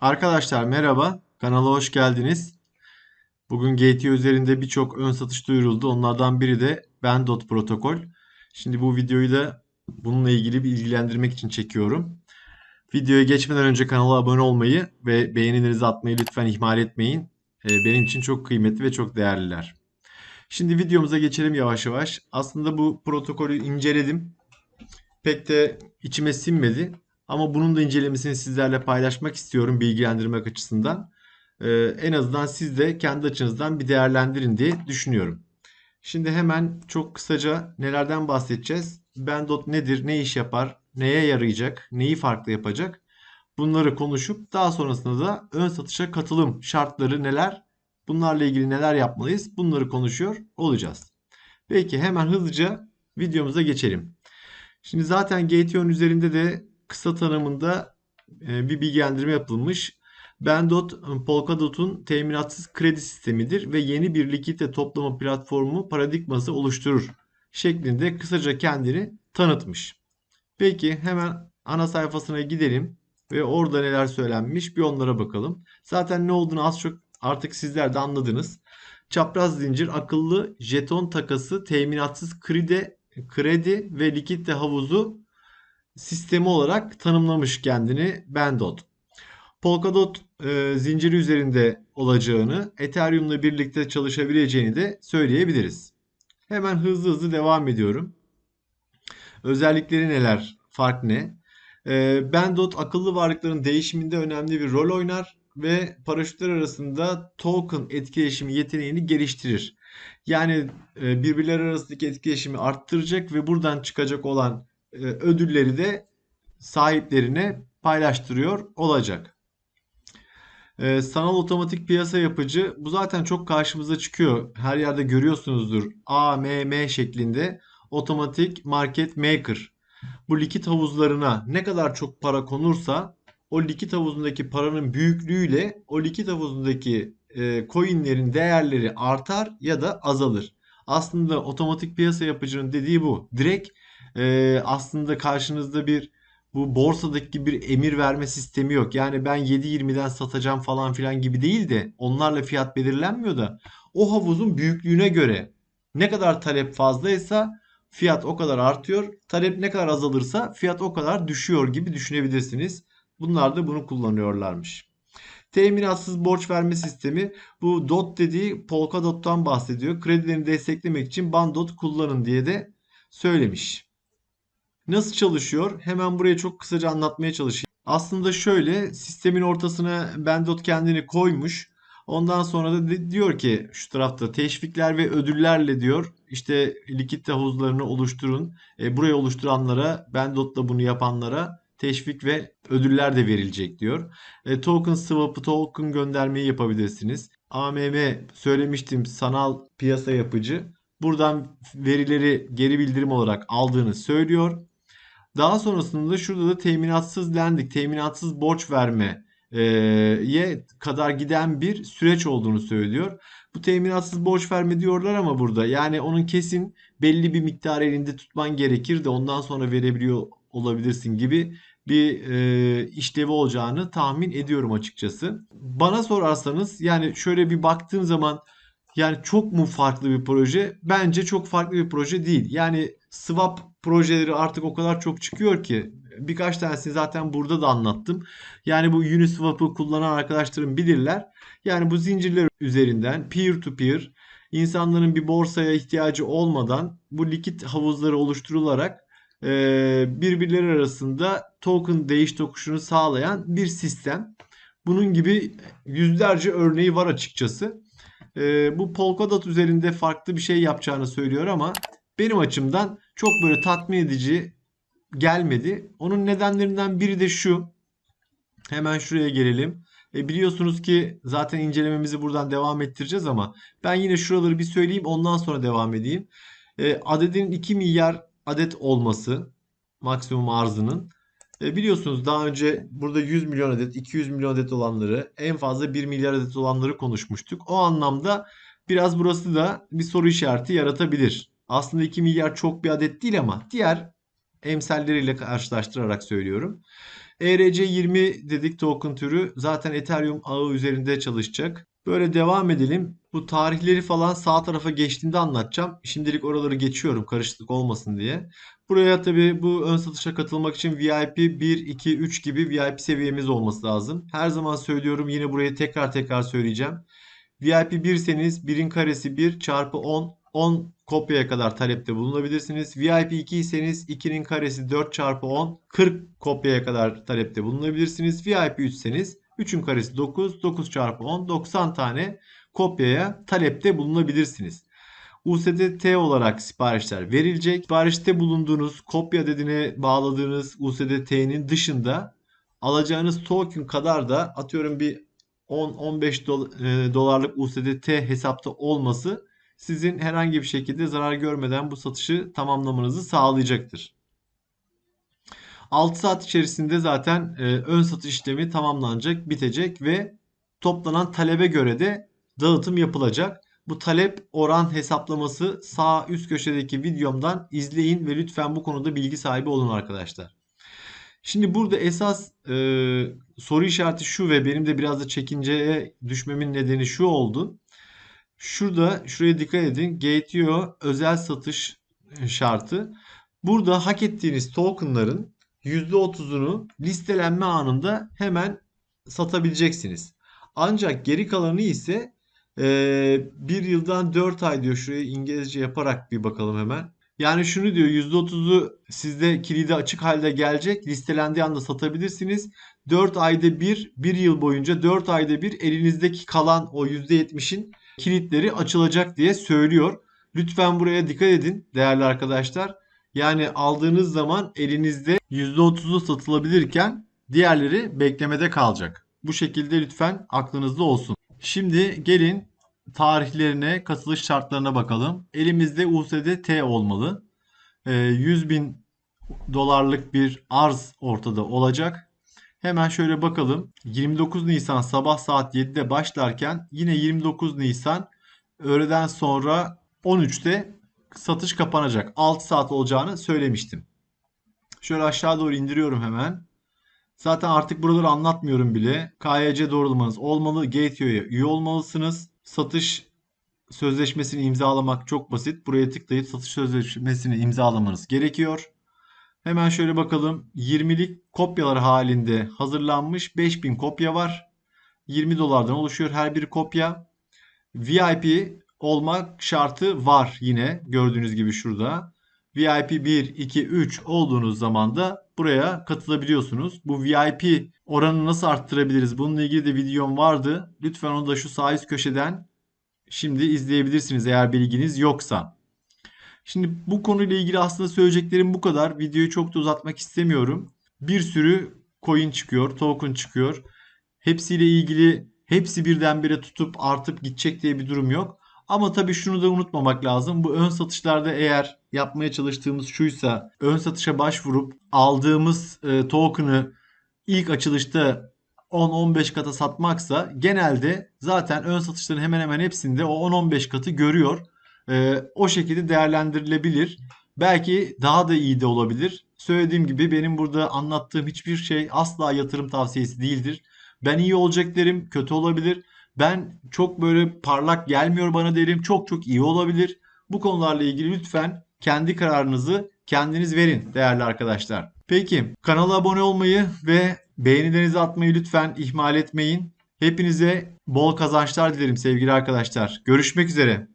Arkadaşlar merhaba, kanala hoş geldiniz. Bugün GT üzerinde birçok ön satış duyuruldu. Onlardan biri de Bendot protokol. Şimdi bu videoyu da bununla ilgili bir ilgilendirmek için çekiyorum. Videoya geçmeden önce kanala abone olmayı ve beğenilerinizi atmayı lütfen ihmal etmeyin. Ee, Benim için çok kıymetli ve çok değerliler. Şimdi videomuza geçelim yavaş yavaş. Aslında bu protokolü inceledim. Pek de içime sinmedi. Ama bunun da incelemesini sizlerle paylaşmak istiyorum bilgilendirmek açısından. Ee, en azından siz de kendi açınızdan bir değerlendirin diye düşünüyorum. Şimdi hemen çok kısaca nelerden bahsedeceğiz? Bendot nedir, ne iş yapar, neye yarayacak, neyi farklı yapacak? Bunları konuşup daha sonrasında da ön satışa katılım şartları neler, bunlarla ilgili neler yapmalıyız bunları konuşuyor olacağız. Peki hemen hızlıca videomuza geçelim. Şimdi zaten GTO'nun üzerinde de kısa tanımında e, bir bilgilendirme yapılmış. Bendot Polkadot'un teminatsız kredi sistemidir ve yeni bir likidite toplama platformu paradigması oluşturur şeklinde kısaca kendini tanıtmış. Peki hemen ana sayfasına gidelim ve orada neler söylenmiş bir onlara bakalım. Zaten ne olduğunu az çok artık sizler de anladınız. Çapraz zincir akıllı jeton takası teminatsız kredi, kredi ve likidite havuzu sistemi olarak tanımlamış kendini Bendot. Polkadot e, zinciri üzerinde olacağını, Ethereum'la birlikte çalışabileceğini de söyleyebiliriz. Hemen hızlı hızlı devam ediyorum. Özellikleri neler? Fark ne? E, Bendot akıllı varlıkların değişiminde önemli bir rol oynar ve paraşütler arasında token etkileşimi yeteneğini geliştirir. Yani e, birbirleri arasındaki etkileşimi arttıracak ve buradan çıkacak olan e, ödülleri de sahiplerine paylaştırıyor olacak. Ee, sanal otomatik piyasa yapıcı bu zaten çok karşımıza çıkıyor. Her yerde görüyorsunuzdur. AMM şeklinde otomatik market maker. Bu likit havuzlarına ne kadar çok para konursa o likit havuzundaki paranın büyüklüğüyle o likit havuzundaki e, coinlerin değerleri artar ya da azalır. Aslında otomatik piyasa yapıcının dediği bu. Direkt e, aslında karşınızda bir bu borsadaki bir emir verme sistemi yok. Yani ben 7.20'den satacağım falan filan gibi değil de onlarla fiyat belirlenmiyor da o havuzun büyüklüğüne göre ne kadar talep fazlaysa fiyat o kadar artıyor. Talep ne kadar azalırsa fiyat o kadar düşüyor gibi düşünebilirsiniz. Bunlar da bunu kullanıyorlarmış. Teminatsız borç verme sistemi bu DOT dediği Polkadot'tan bahsediyor. Kredilerini desteklemek için Bandot kullanın diye de söylemiş. Nasıl çalışıyor? Hemen buraya çok kısaca anlatmaya çalışayım. Aslında şöyle sistemin ortasına Bendot kendini koymuş. Ondan sonra da diyor ki şu tarafta teşvikler ve ödüllerle diyor işte likit havuzlarını oluşturun. E, burayı oluşturanlara Bendot'la bunu yapanlara teşvik ve ödüller de verilecek diyor. E, token swap'ı token göndermeyi yapabilirsiniz. AMM söylemiştim sanal piyasa yapıcı. Buradan verileri geri bildirim olarak aldığını söylüyor. Daha sonrasında şurada da teminatsız lending, teminatsız borç verme ye kadar giden bir süreç olduğunu söylüyor. Bu teminatsız borç verme diyorlar ama burada yani onun kesin belli bir miktar elinde tutman gerekir de ondan sonra verebiliyor olabilirsin gibi bir e, işlevi olacağını tahmin ediyorum açıkçası. Bana sorarsanız yani şöyle bir baktığım zaman yani çok mu farklı bir proje? Bence çok farklı bir proje değil. Yani swap projeleri artık o kadar çok çıkıyor ki birkaç tanesini zaten burada da anlattım. Yani bu Uniswap'ı kullanan arkadaşlarım bilirler. Yani bu zincirler üzerinden peer to peer insanların bir borsaya ihtiyacı olmadan bu likit havuzları oluşturularak e, birbirleri arasında token değiş tokuşunu sağlayan bir sistem. Bunun gibi yüzlerce örneği var açıkçası. E, bu Polkadot üzerinde farklı bir şey yapacağını söylüyor ama benim açımdan çok böyle tatmin edici gelmedi. Onun nedenlerinden biri de şu. Hemen şuraya gelelim. E biliyorsunuz ki zaten incelememizi buradan devam ettireceğiz ama ben yine şuraları bir söyleyeyim ondan sonra devam edeyim. E, adedin 2 milyar adet olması maksimum arzının. E, biliyorsunuz daha önce burada 100 milyon adet, 200 milyon adet olanları, en fazla 1 milyar adet olanları konuşmuştuk. O anlamda biraz burası da bir soru işareti yaratabilir. Aslında 2 milyar çok bir adet değil ama diğer emsalleriyle karşılaştırarak söylüyorum. ERC20 dedik token türü zaten Ethereum ağı üzerinde çalışacak. Böyle devam edelim. Bu tarihleri falan sağ tarafa geçtiğinde anlatacağım. Şimdilik oraları geçiyorum karışıklık olmasın diye. Buraya tabii bu ön satışa katılmak için VIP 1, 2, 3 gibi VIP seviyemiz olması lazım. Her zaman söylüyorum yine burayı tekrar tekrar söyleyeceğim. VIP 1'seniz 1'in karesi 1 çarpı 10 10 kopyaya kadar talepte bulunabilirsiniz. VIP 2 iseniz 2'nin karesi 4 çarpı 10 40 kopyaya kadar talepte bulunabilirsiniz. VIP 3 iseniz 3'ün karesi 9 9 çarpı 10 90 tane kopyaya talepte bulunabilirsiniz. USDT olarak siparişler verilecek. Siparişte bulunduğunuz kopya dediğine bağladığınız USDT'nin dışında alacağınız token kadar da atıyorum bir 10-15 dol- e, dolarlık USDT hesapta olması sizin herhangi bir şekilde zarar görmeden bu satışı tamamlamanızı sağlayacaktır. 6 saat içerisinde zaten e, ön satış işlemi tamamlanacak, bitecek ve toplanan talebe göre de dağıtım yapılacak. Bu talep oran hesaplaması sağ üst köşedeki videomdan izleyin ve lütfen bu konuda bilgi sahibi olun arkadaşlar. Şimdi burada esas e, soru işareti şu ve benim de biraz da çekinceye düşmemin nedeni şu oldu. Şurada şuraya dikkat edin. Gate.io özel satış şartı. Burada hak ettiğiniz tokenların %30'unu listelenme anında hemen satabileceksiniz. Ancak geri kalanı ise e, bir yıldan 4 ay diyor. Şuraya İngilizce yaparak bir bakalım hemen. Yani şunu diyor %30'u sizde kilidi açık halde gelecek. Listelendiği anda satabilirsiniz. 4 ayda bir, 1 yıl boyunca 4 ayda bir elinizdeki kalan o %70'in kilitleri açılacak diye söylüyor. Lütfen buraya dikkat edin değerli arkadaşlar. Yani aldığınız zaman elinizde %30'u satılabilirken diğerleri beklemede kalacak. Bu şekilde lütfen aklınızda olsun. Şimdi gelin tarihlerine, katılış şartlarına bakalım. Elimizde USDT olmalı. Ee, 100 bin dolarlık bir arz ortada olacak. Hemen şöyle bakalım. 29 Nisan sabah saat 7'de başlarken yine 29 Nisan öğleden sonra 13'te satış kapanacak. 6 saat olacağını söylemiştim. Şöyle aşağı doğru indiriyorum hemen. Zaten artık buraları anlatmıyorum bile. KYC doğrulamanız olmalı. Gate.io'ya üye olmalısınız. Satış sözleşmesini imzalamak çok basit. Buraya tıklayıp satış sözleşmesini imzalamanız gerekiyor. Hemen şöyle bakalım. 20'lik kopyalar halinde hazırlanmış 5000 kopya var. 20 dolardan oluşuyor her bir kopya. VIP olmak şartı var yine gördüğünüz gibi şurada. VIP 1, 2, 3 olduğunuz zaman da buraya katılabiliyorsunuz. Bu VIP oranını nasıl arttırabiliriz? Bununla ilgili de videom vardı. Lütfen onu da şu sağ üst köşeden şimdi izleyebilirsiniz eğer bilginiz yoksa. Şimdi bu konuyla ilgili aslında söyleyeceklerim bu kadar. Videoyu çok da uzatmak istemiyorum. Bir sürü coin çıkıyor, token çıkıyor. Hepsiyle ilgili hepsi birdenbire tutup artıp gidecek diye bir durum yok. Ama tabii şunu da unutmamak lazım. Bu ön satışlarda eğer yapmaya çalıştığımız şuysa ön satışa başvurup aldığımız e, token'ı ilk açılışta 10-15 kata satmaksa genelde zaten ön satışların hemen hemen hepsinde o 10-15 katı görüyor. E, o şekilde değerlendirilebilir. Belki daha da iyi de olabilir. Söylediğim gibi benim burada anlattığım hiçbir şey asla yatırım tavsiyesi değildir. Ben iyi olacak derim, kötü olabilir. Ben çok böyle parlak gelmiyor bana derim, çok çok iyi olabilir. Bu konularla ilgili lütfen kendi kararınızı kendiniz verin değerli arkadaşlar. Peki kanala abone olmayı ve beğenilerinizi atmayı lütfen ihmal etmeyin. Hepinize bol kazançlar dilerim sevgili arkadaşlar. Görüşmek üzere.